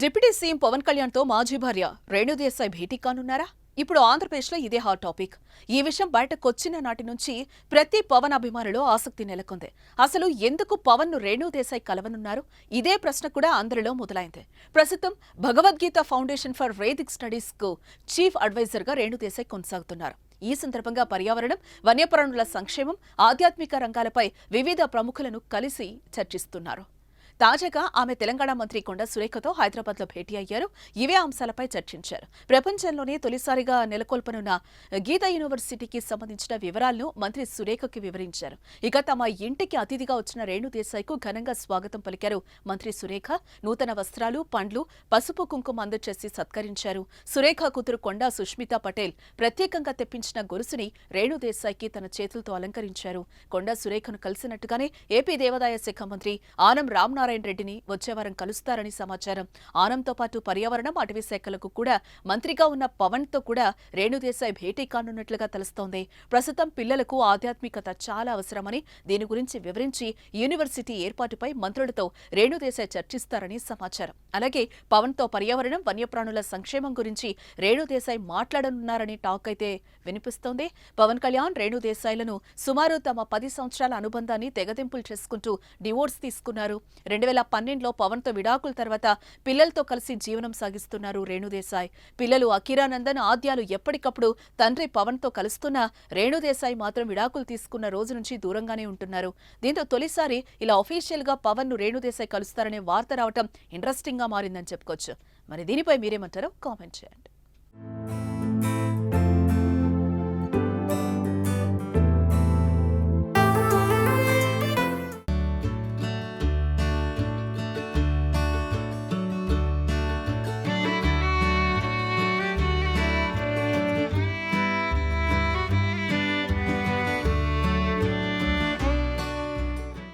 Deputy CM Pawan కళ్యాణ్తో మాజీ భార్య రేణుదేశాయ్ భేటీ కానున్నారా? ఇప్పుడు ఆంధ్రప్రదేశ్లో ఇదే హాట్ టాపిక్. ఈ విషయం బయటకొచ్చిన నాటి నుంచి ప్రతి పవన్ అభిమానులు ఆసక్తి నెలకొంది. అసలు ఎందుకు పవన్ను రేణుదేశాయ్ కలవనున్నారు? ఇదే ప్రశ్న కూడా అందరిలో మొదలైంది. ప్రస్తుతం భగవద్గీత ఫౌండేషన్ ఫర్ వేదిక్ స్టడీస్కు చీఫ్ అడ్వైజర్గా రేణుదేశాయ్ కొనసాగుతున్నారు. ఈ సందర్భంగా పర్యావరణం వన్యప్రాణుల సంక్షేమం ఆధ్యాత్మిక రంగాలపై వివిధ ప్రముఖులను కలిసి చర్చిస్తున్నారు. తాజాగా ఆమె తెలంగాణ మంత్రి కొండ సురేఖతో హైదరాబాద్లో భేటీ అయ్యారు. ఇవే అంశాలపై చర్చించారు. ప్రపంచంలోనే తొలిసారిగా నెలకొల్పనున్న గీతా యూనివర్సిటీకి సంబంధించిన వివరాలను మంత్రి సురేఖకి వివరించారు. ఇక తమ ఇంటికి అతిథిగా వచ్చిన రేణు దేశాయ్కు ఘనంగా స్వాగతం పలికారు మంత్రి సురేఖ. నూతన వస్త్రాలు పండ్లు పసుపు కుంకుమ అందచేసి సత్కరించారు. సురేఖ కూతురు కొండా సుష్మిత పటేల్ ప్రత్యేకంగా తెప్పించిన గొలుసుని రేణు దేశాయ్కి తన చేతులతో అలంకరించారు. కొండా సురేఖను కలిసినట్టుగానే ఏపీ దేవాదాయ శాఖ మంత్రి ఆనం రామ్నాథ్ రెడ్డిని వచ్చే వారం కలుస్తారని సమాచారం. ఆనంతో పాటు పర్యావరణం అటవీ శాఖలకు కూడా మంత్రిగా ఉన్న పవన్తో కూడా రేణుదేశాయ్ భేటీ కానున్నట్లుగా తెలుస్తోంది. ప్రస్తుతం పిల్లలకు ఆధ్యాత్మికత చాలా అవసరమని దీని గురించి వివరించి యూనివర్సిటీ ఏర్పాటుపై మంత్రులతో రేణుదేశాయ్ చర్చిస్తారని సమాచారం. అలాగే పవన్తో పర్యావరణం వన్యప్రాణుల సంక్షేమం గురించి రేణుదేశాయ్ మాట్లాడనున్నారని టాక్ అయితే వినిపిస్తోంది. పవన్ కళ్యాణ్ రేణుదేశాయ్లను సుమారు తమ పది సంవత్సరాల అనుబంధాన్ని తెగదింపులు చేసుకుంటూ డివోర్స్ తీసుకున్నారు. రెండు వేల పన్నెండులో పవన్తో విడాకుల తర్వాత పిల్లలతో కలిసి జీవనం సాగిస్తున్నారు రేణుదేశాయ్. పిల్లలు అఖిరానందన్ ఆద్యాలు ఎప్పటికప్పుడు తండ్రి పవన్తో కలుస్తున్నా రేణుదేశాయ్ మాత్రం విడాకులు తీసుకున్న రోజు నుంచి దూరంగానే ఉంటున్నారు. దీంతో తొలిసారి ఇలా అఫీషియల్గా పవన్ను రేణుదేశాయ్ కలుస్తారనే వార్త రావటం ఇంట్రెస్టింగ్గా మారిందని చెప్పుకోవచ్చు. మరి దీనిపై మీరేమంటారో కామెంట్ చేయండి.